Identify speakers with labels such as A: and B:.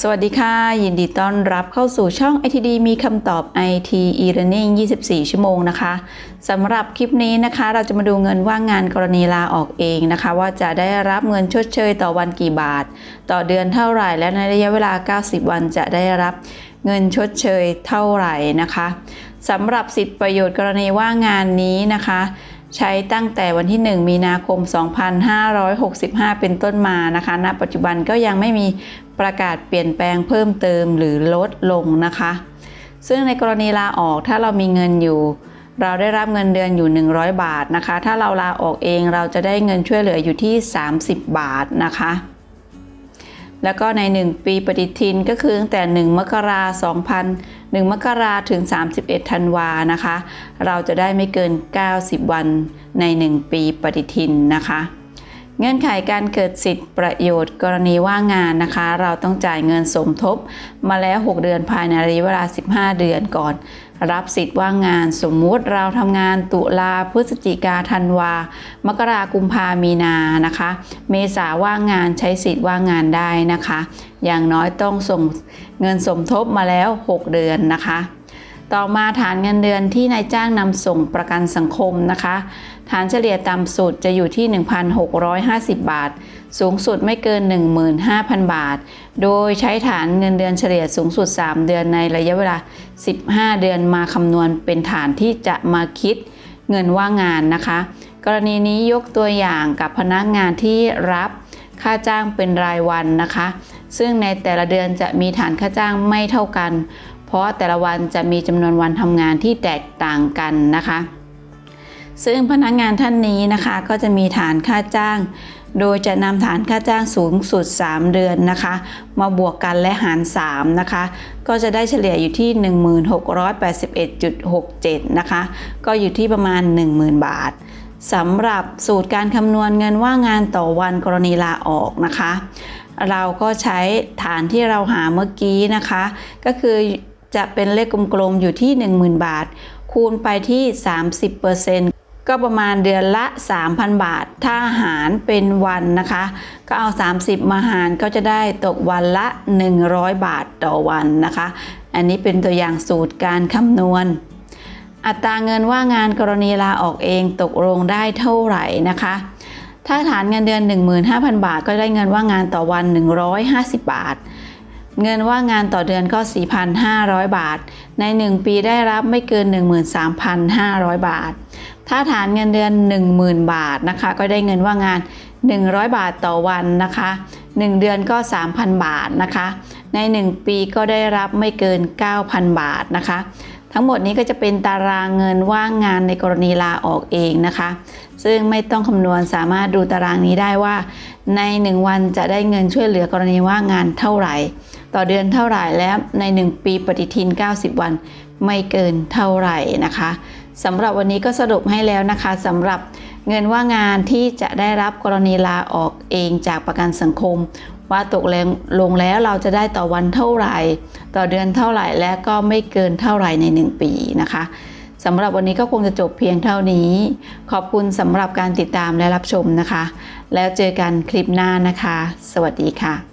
A: สวัสดีค่ะ ยินดีต้อนรับเข้าสู่ช่อง ITD มีคำตอบ IT e-learning 24 ชั่วโมงนะคะสำหรับคลิปนี้นะคะ เราจะมาดูเงินว่างงานกรณีลาออกเองนะคะ ว่าจะได้รับเงินชดเชยต่อวันกี่บาท ต่อเดือนเท่าไหร่ และในระยะเวลา 90 วันจะได้รับเงินชดเชยเท่าไหร่นะคะสำหรับสิทธิประโยชน์กรณีว่างงานนี้นะคะ ใช้ตั้งแต่วันที่ 1 มีนาคม 2565 เป็นต้นมานะคะณปัจจุบันก็ยังไม่มีประกาศเปลี่ยนแปลงเพิ่มเติมหรือลดลงนะคะ ซึ่งในกรณีลาออกถ้าเรามีเงินอยู่ เราได้รับเงินเดือนอยู่ 100 บาทนะคะ ถ้าเราลาออกเองเราจะได้เงินช่วยเหลืออยู่ที่ 30 บาทนะคะแล้วก็ใน 1 ปีปฏิทินก็คือตั้งแต่ 1 มกราคม2000 1 มกราถึง 31 ธันวานะคะ เราจะได้ไม่เกิน 90 วันใน 1 ปีปฏิทินนะคะ เงื่อนไขการเกิดสิทธิประโยชน์กรณีว่างงานนะคะ เราต้องจ่ายเงินสมทบ มาแล้ว 6 เดือนภายในระยะเวลา 15 เดือนก่อน รับสิทธิ์ว่างงานสมมุติเราทำงานตุลาพฤศจิกาธันวา มกรากุมภามีนานะคะ เมษาว่างงานใช้สิทธิ์ว่างงานได้นะคะ อย่างน้อยต้องส่งเงินสมทบมาแล้ว 6 เดือนนะคะ ต่อมาฐานเงินเดือนที่นายจ้างนำส่งประกันสังคมนะคะ ฐานเฉลี่ยต่ำสุดจะอยู่ที่ 1,650 บาท สูงสุดไม่เกิน 15,000 บาท โดยใช้ฐานเงินเดือนเฉลี่ยสูงสุด 3 เดือนในระยะเวลา 15 เดือนมาคำนวณเป็นฐานที่จะมาคิดเงินว่างงานนะคะ กรณีนี้ยกตัวอย่างกับพนักงานที่รับค่าจ้างเป็นรายวันนะคะ ซึ่งในแต่ละเดือนจะมีฐานค่าจ้างไม่เท่ากัน เพราะแต่ละวันจะมีจำนวนวันทำงานที่แตกต่างกันนะคะ ซึ่งพนักงานท่านนี้นะคะก็จะมีฐานค่าจ้าง โดยจะนำฐานค่าจ้างสูงสุด 3 เดือนนะคะ มาบวกกันและหาร 3 นะคะ ก็จะได้เฉลี่ยอยู่ที่ 1681.67 นะคะ ก็อยู่ที่ประมาณ 10,000 บาทสำหรับสูตรการคำนวณเงินว่างงานต่อวันกรณีลาออกนะคะ เราก็ใช้ฐานที่เราหาเมื่อกี้นะคะ ก็คือ จะเป็นเลขกลมๆอยู่ที่ 10,000 บาท คูณไปที่ 30%ก็ประมาณเดือนละ 3,000 บาท ถ้าหารเป็นวันนะคะ ก็เอา 30 มาหารก็จะได้ตกวันละ 100 บาทต่อวันนะคะ อันนี้เป็นตัวอย่างสูตรการคำนวณอัตราเงินว่างงานกรณีลาออกเองตกลงได้เท่าไหร่นะคะ ถ้าฐานเงินเดือน 15,000 บาท ก็ได้เงินว่างงานต่อวัน 150 บาท เงินว่างงานต่อเดือนก็ 4,500 บาท ใน 1 ปีได้รับไม่เกิน 13,500 บาท ถ้าฐานเงินเดือน 10,000 บาทนะคะ ก็ได้เงินว่างงาน 100 บาทต่อวันนะคะ 1 เดือนก็ 3,000 บาทนะคะ ใน 1 ปีก็ได้รับไม่เกิน 9,000 บาทนะคะ ทั้งหมดนี้ก็จะเป็นตารางเงินว่างงานในกรณีลาออกเองนะคะ ซึ่งไม่ต้องคำนวณสามารถดูตารางนี้ได้ว่า ใน 1 วันจะได้เงินช่วยเหลือกรณีว่างงานเท่าไหร่ ต่อเดือนเท่าไหร่และใน 1 ปีปฏิทิน 90 วันไม่เกินเท่าไหร่นะคะสำหรับวันนี้ก็สรุปให้แล้วนะคะสำหรับเงินว่างงานที่จะได้รับกรณีลาออกเองจากประกันสังคม ว่าตกลงลงแล้วเราจะได้ต่อวันเท่าไหร่ ต่อเดือนเท่าไหร่และก็ไม่เกินเท่าไหร่ใน 1 ปีนะคะสำหรับวันนี้ก็คงจะจบเพียงเท่านี้ ขอบคุณสำหรับการติดตามและรับชมนะคะ แล้วเจอกันคลิปหน้านะคะ สวัสดีค่ะ